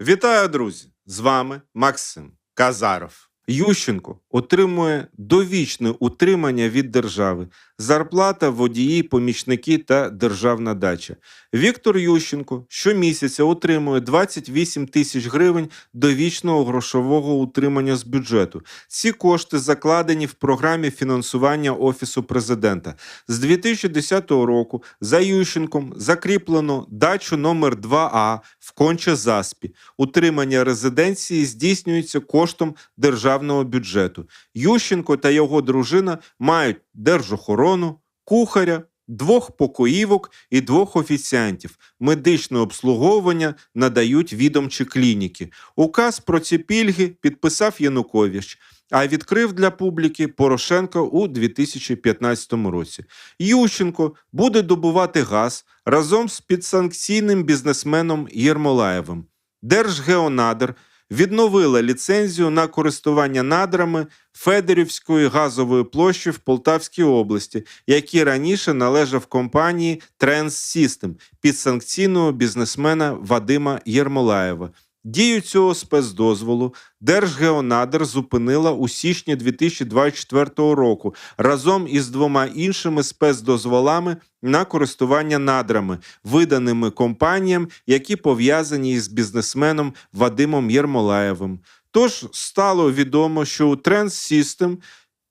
Вітаю, друзі! З вами Максим Казаров. Ющенко отримує довічне утримання від держави, зарплата, водії, помічники та державна дача. Віктор Ющенко щомісяця отримує 28 тисяч гривень довічного грошового утримання з бюджету. Ці кошти закладені в програмі фінансування Офісу президента. З 2010 року за Ющенком закріплено дачу номер 2А в Конче-Заспі. Утримання резиденції здійснюється коштом державного бюджету. Ющенко та його дружина мають держохорону, кухаря, двох покоївок і двох офіціантів. Медичне обслуговування надають відомчі клініки. Указ про ці пільги підписав Янукович. А відкрив для публіки Порошенко у 2015 році. Ющенко буде добувати газ разом з підсанкційним бізнесменом Єрмолаєвим. Держгеонадр відновила ліцензію на користування надрами Федерівської газової площі в Полтавській області, які раніше належав компанії Trans System підсанкційного бізнесмена Вадима Єрмолаєва. Дію цього спецдозволу Держгеонадр зупинила у січні 2024 року разом із двома іншими спецдозволами на користування надрами, виданими компаніям, які пов'язані із бізнесменом Вадимом Єрмолаєвим. Тож стало відомо, що у Trans System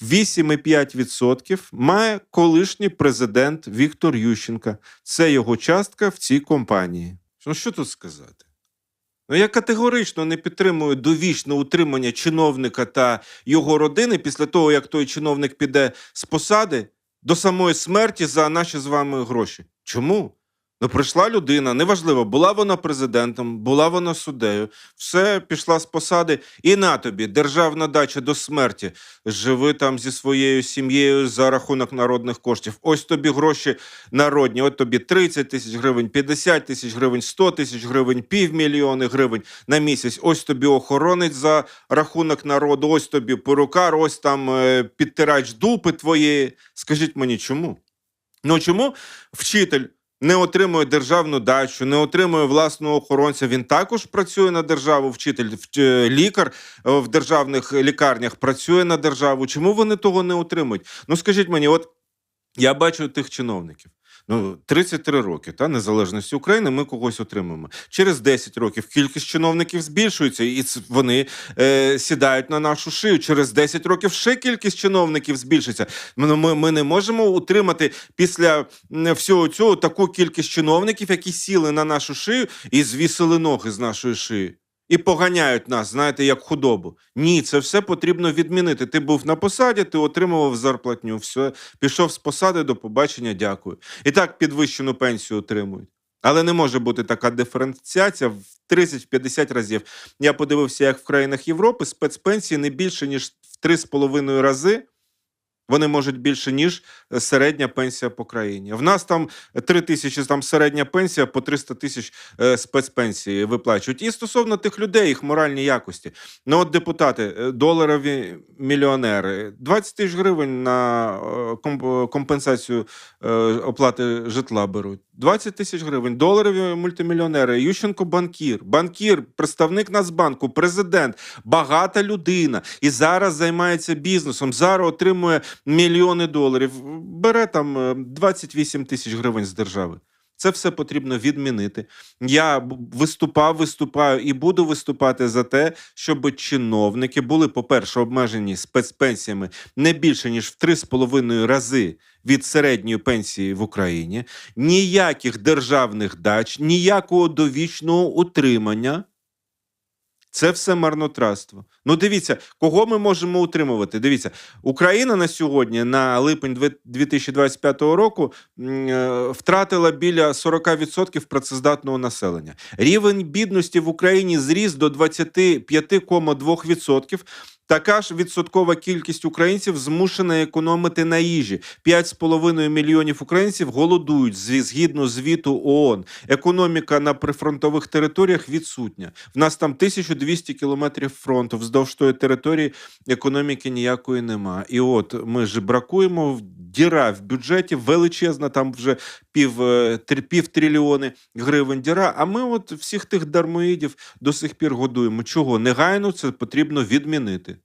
8,5% має колишній президент Віктор Ющенка. Це його частка в цій компанії. Ну що тут сказати? Ну, я категорично не підтримую довічне утримання чиновника та його родини після того, як той чиновник піде з посади до самої смерті за наші з вами гроші. Чому? Ну, прийшла людина, неважливо, була вона президентом, була вона суддею, все пішла з посади, і на тобі державна дача до смерті. Живи там зі своєю сім'єю за рахунок народних коштів. Ось тобі гроші народні, от тобі 30 тисяч гривень, 50 тисяч гривень, 100 тисяч гривень, півмільйони гривень на місяць. Ось тобі охоронець за рахунок народу, ось тобі перукар, ось там е, підтирач дупи твоєї. Скажіть мені, чому? Ну чому вчитель не отримує державну дачу, не отримує власного охоронця? Він також працює на державу, вчитель, е, лікар е, в державних лікарнях працює на державу. Чому вони того не отримують? Ну скажіть мені, от я бачу тих чиновників. Ну, 33 роки та незалежності України. Ми когось отримаємо. Через 10 років кількість чиновників збільшується, і вони е, сідають на нашу шию. Через 10 років ще кількість чиновників збільшиться. Ми, ми, ми не можемо утримати після всього цього таку кількість чиновників, які сіли на нашу шию і звісили ноги з нашої шиї. І поганяють нас, знаєте, як худобу. Ні, це все потрібно відмінити. Ти був на посаді, ти отримував зарплатню, все, пішов з посади, до побачення, дякую. І так підвищену пенсію отримують. Але не може бути така диференціація в 30-50 разів. Я подивився, як в країнах Європи спецпенсії не більше, ніж в 3,5 рази. Вони можуть більше, ніж е, середня пенсія по країні. В нас там 3 тисячі там середня пенсія, по 300 тисяч е, спецпенсії виплачують. І стосовно тих людей, їх моральні якості. Ну, от депутати, е, доларові мільйонери, 20 тисяч гривень на компенсацію оплати житла беруть. 20 тисяч гривень, доларові мультимільйонери, Ющенко банкір, банкір, представник Нацбанку, президент, багата людина і зараз займається бізнесом. Зараз отримує мільйони доларів. Бере там е, 28 тисяч гривень з держави. Це все потрібно відмінити. Я виступав, виступаю і буду виступати за те, щоб чиновники були, по-перше, обмежені спецпенсіями не більше ніж в 3,5 рази від середньої пенсії в Україні, ніяких державних дач, ніякого довічного утримання. Це все марнотратство. Ну, дивіться, кого ми можемо утримувати. Дивіться, Україна на сьогодні, на липень дві- 2025 року, е, втратила біля 40% працездатного населення. Рівень бідності в Україні зріс до 25,2%. Така ж відсоткова кількість українців змушена економити на їжі. 5,5 мільйонів українців голодують згідно звіту ООН. Економіка на прифронтових територіях відсутня. В нас там 1200 200 кілометрів фронту, вздовж тої території економіки ніякої нема. І от ми ж бракуємо, в- діра в бюджеті величезна, там вже пів, е, пів трильйони гривень діра. А ми от всіх тих дармоїдів до сих пір годуємо. Чого? Негайно це потрібно відмінити.